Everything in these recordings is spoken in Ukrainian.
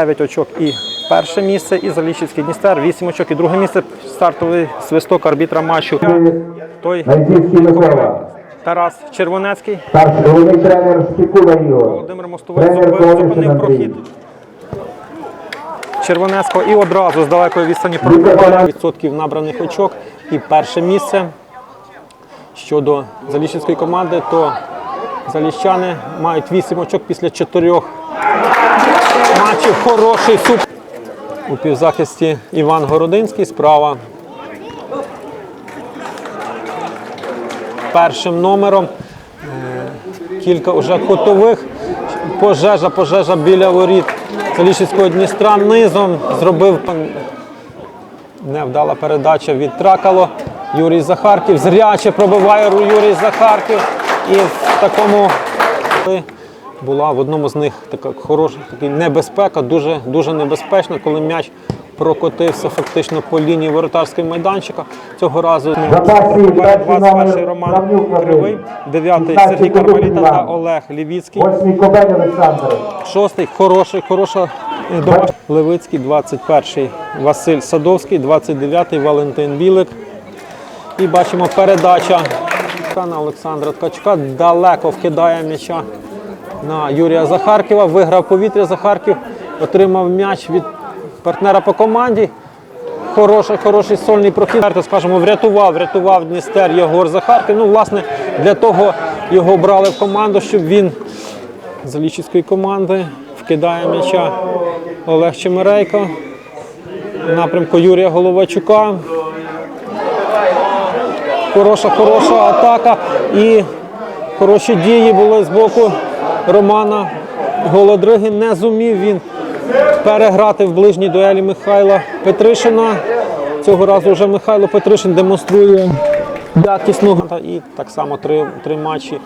9 очок і перше місце, і Заліщицький Дністер. 8 очок, і друге місце. Стартовий свисток арбітра матчу. Той Тарас Червонецький, Володимир Мостовий зупинив, прохід. Червонецького і одразу з далекої відстані Віктор відсотків набраних очок. І перше місце щодо Заліщицької команди, то заліщани мають 8 очок після 4 матчів. Хороший суп. У півзахисті Іван Городинський справа. Першим номером Е, кілька вже котових. Пожежа, пожежа біля воріт Заліщицького Дністра низом зробив невдала передача від Тракало. Юрій Захарків зряче пробиває Юрій Захарків. І в такому була в одному з них така хороша така небезпека, дуже, дуже небезпечна, коли м'яч прокотився фактично по лінії воротарського майданчика. Цього разу запасі перший 21-й Роман. Кривий, 9-й Сергій Кармаліта та Олег Лівіцький. Восьмий Кобель Олександр, Шостий хороший, хороша домашня. Левицький, 21-й Василь Садовський, 29-й Валентин Білик. І бачимо передача Олександра Ткачка. Далеко вкидає м'яча на Юрія Захарківа. Виграв повітря Захарків, отримав м'яч від партнера по команді. Хороший, хороший сольний прохід. То, скажімо, врятував, врятував Дністер Єгор Захарків. Ну, власне, для того його брали в команду, щоб він з Лічівської команди вкидає м'яча Олег Чемерейко. Напрямку Юрія Головачука. Хороша, хороша атака. І хороші дії були з боку Романа Голодриги. Не зумів він переграти в ближній дуелі Михайла Петришина. Цього разу вже Михайло Петришин демонструє якісну і так само три, три матчі,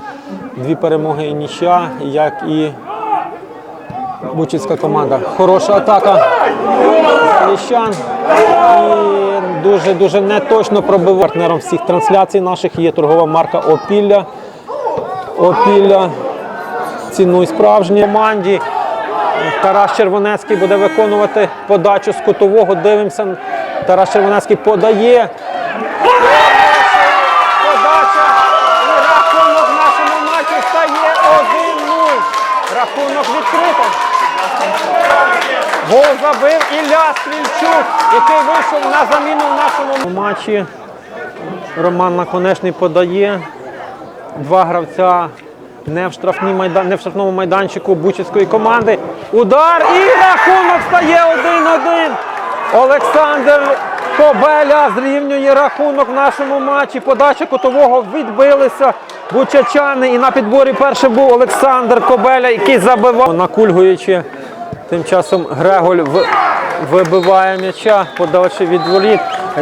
дві перемоги і нічия, як і Бучицька команда. Хороша атака. Ліщан. І дуже-дуже неточно пробив партнером всіх трансляцій наших є торгова марка Опілля. Опілля. Цінуй справжній команді. Тарас Червонецький буде виконувати подачу з кутового. Дивимося. Тарас Червонецький подає. Подача. Рахунок нашому матчі стає 1-0. Рахунок відкритий. Гол забив Ілля Стрільчук, який вийшов на заміну в нашому матчі. Роман Наконечний подає. Два гравця не в, штрафній майдан... не в штрафному майданчику Бучицької команди. Удар і рахунок стає 1-1. Олександр Кобеля зрівнює рахунок в нашому матчі. Подача котового відбилися бучачани. І на підборі перший був Олександр Кобеля, який забивав, накульгуючи. Тим часом Греголь вибиває м'яча, подавши від воріт.